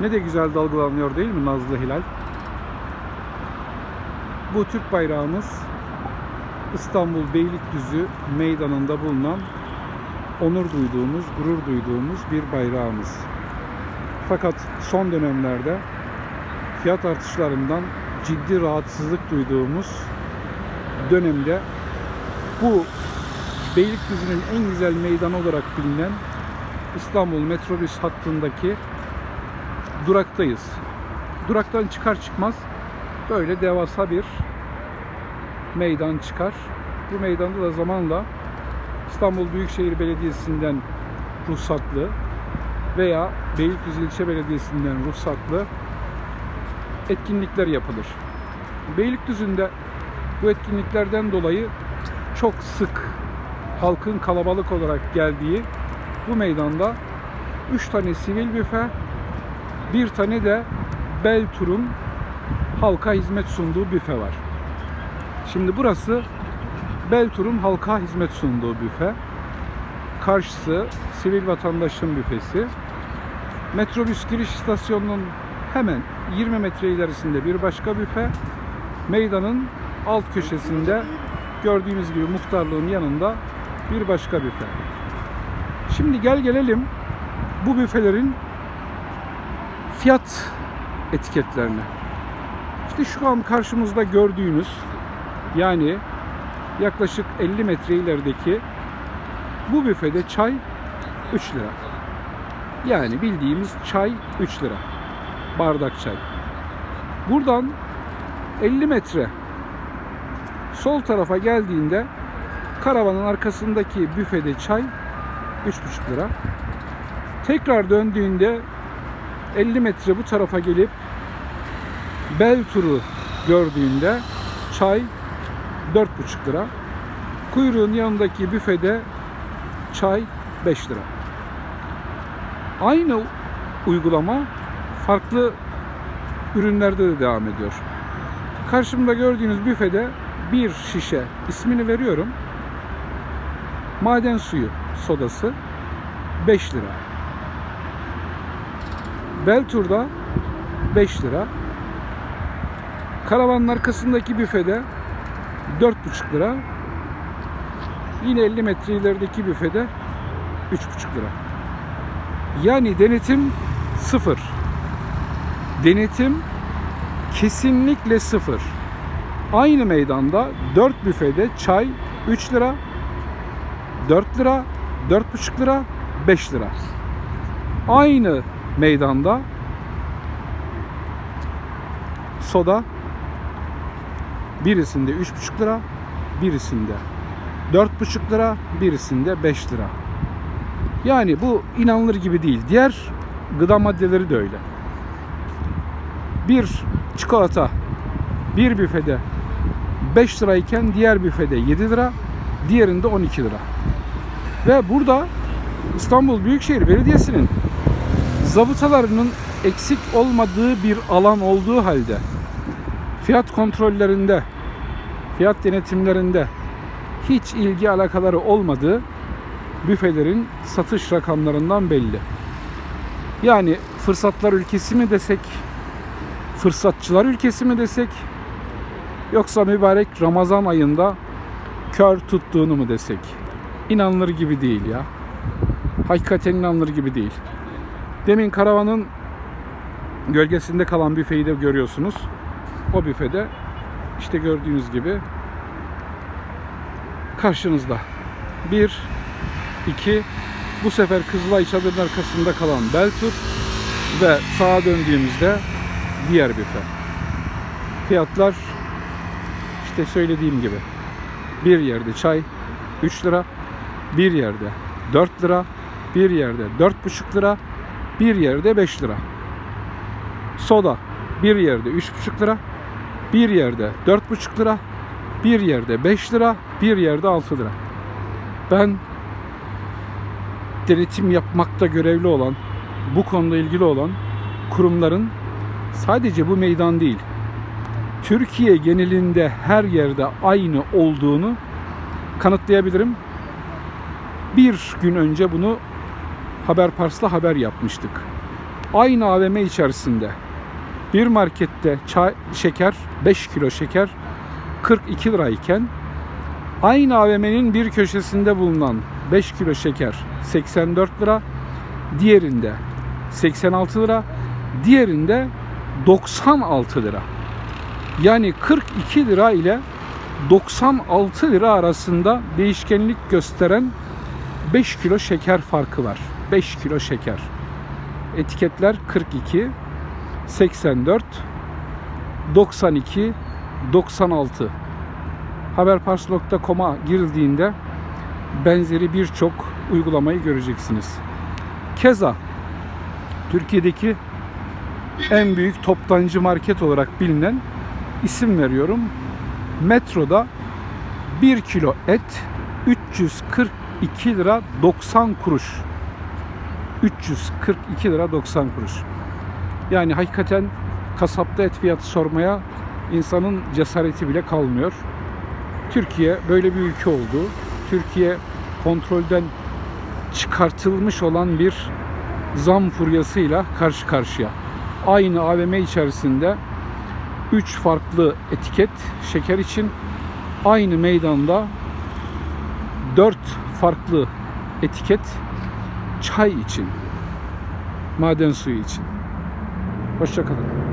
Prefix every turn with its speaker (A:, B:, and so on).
A: Ne de güzel dalgalanıyor değil mi Nazlı Hilal? Bu Türk bayrağımız İstanbul Beylikdüzü meydanında bulunan onur duyduğumuz, gurur duyduğumuz bir bayrağımız. Fakat son dönemlerde fiyat artışlarından ciddi rahatsızlık duyduğumuz dönemde bu Beylikdüzü'nün en güzel meydanı olarak bilinen İstanbul metrobüs hattındaki duraktayız. Duraktan çıkar çıkmaz böyle devasa bir meydan çıkar. Bu meydanda da zamanla İstanbul Büyükşehir Belediyesi'nden ruhsatlı veya Beylikdüzü İlçe Belediyesi'nden ruhsatlı etkinlikler yapılır. Beylikdüzü'nde bu etkinliklerden dolayı çok sık halkın kalabalık olarak geldiği bu meydanda 3 tane sivil büfe, bir tane de Beltur'un halka hizmet sunduğu büfe var. Şimdi burası Beltur'un halka hizmet sunduğu büfe. Karşısı sivil vatandaşın büfesi. Metrobüs giriş istasyonunun hemen 20 metre ilerisinde bir başka büfe. Meydanın alt köşesinde gördüğünüz gibi muhtarlığın yanında bir başka büfe. Şimdi gel gelelim bu büfelerin fiyat etiketlerine. İşte şu an karşımızda gördüğünüz yani yaklaşık 50 metre ilerideki bu büfede çay 3 lira. Yani bildiğimiz çay 3 lira. Bardak çay. Buradan 50 metre sol tarafa geldiğinde karavanın arkasındaki büfede çay 3,5 lira. Tekrar döndüğünde 50 metre bu tarafa gelip bel turu gördüğünde çay 4,5 lira. Kuyruğun yanındaki büfede çay 5 lira. Aynı uygulama farklı ürünlerde de devam ediyor. Karşımda gördüğünüz büfede bir şişe ismini veriyorum. Maden suyu sodası 5 lira. Beltur'da 5 lira. Karavanın arkasındaki büfede 4,5 lira. Yine 50 metre ilerideki büfede 3,5 lira. Yani denetim sıfır. Denetim kesinlikle sıfır. Aynı meydanda 4 büfede çay 3 lira, 4 lira, 4,5 lira, 5 lira. Aynı meydanda soda birisinde 3,5 lira, birisinde 4,5 lira, birisinde 5 lira. Yani bu inanılır gibi değil. Diğer gıda maddeleri de öyle. Bir çikolata bir büfede 5 lirayken diğer büfede 7 lira, diğerinde 12 lira. Ve burada İstanbul Büyükşehir Belediyesi'nin zabıtalarının eksik olmadığı bir alan olduğu halde fiyat kontrollerinde, fiyat denetimlerinde hiç ilgi alakaları olmadığı büfelerin satış rakamlarından belli. Yani fırsatlar ülkesi mi desek, fırsatçılar ülkesi mi desek, yoksa mübarek Ramazan ayında kör tuttuğunu mu desek? İnanılır gibi değil ya. Hakikaten inanılır gibi değil. Demin karavanın gölgesinde kalan büfeyi de görüyorsunuz. O büfede işte gördüğünüz gibi karşınızda. Bir, iki, bu sefer Kızılay çadırın arkasında kalan Beltur ve sağa döndüğümüzde diğer büfe. Fiyatlar işte söylediğim gibi bir yerde çay 3 lira, bir yerde 4 lira, bir yerde 4,5 lira, bir yerde 5 lira. Soda bir yerde 3,5 lira, bir yerde 4,5 lira, bir yerde 5 lira, bir yerde 6 lira. Ben denetim yapmakta görevli olan, bu konuda ilgili olan kurumların sadece bu meydan değil, Türkiye genelinde her yerde aynı olduğunu kanıtlayabilirim. Bir gün önce bunu Haber Pars'la haber yapmıştık. aynı AVM içerisinde bir markette çay, şeker 5 kilo şeker 42 lirayken aynı AVM'nin bir köşesinde bulunan 5 kilo şeker 84 lira, diğerinde 86 lira, diğerinde 96 lira. Yani 42 lira ile 96 lira arasında değişkenlik gösteren 5 kilo şeker farkı var. 5 kilo şeker. Etiketler 42, 84, 92, 96. Haberpars.com'a girildiğinde benzeri birçok uygulamayı göreceksiniz. Keza Türkiye'deki en büyük toptancı market olarak bilinen isim veriyorum. Metroda 1 kilo et 342 lira 90 kuruş. 342 lira 90 kuruş. Yani hakikaten kasapta et fiyatı sormaya insanın cesareti bile kalmıyor. Türkiye böyle bir ülke oldu. Türkiye kontrolden çıkartılmış olan bir zam furyasıyla karşı karşıya. Aynı AVM içerisinde 3 farklı etiket şeker için aynı meydanda 4 farklı etiket çay için, maden suyu için. Hoşçakalın.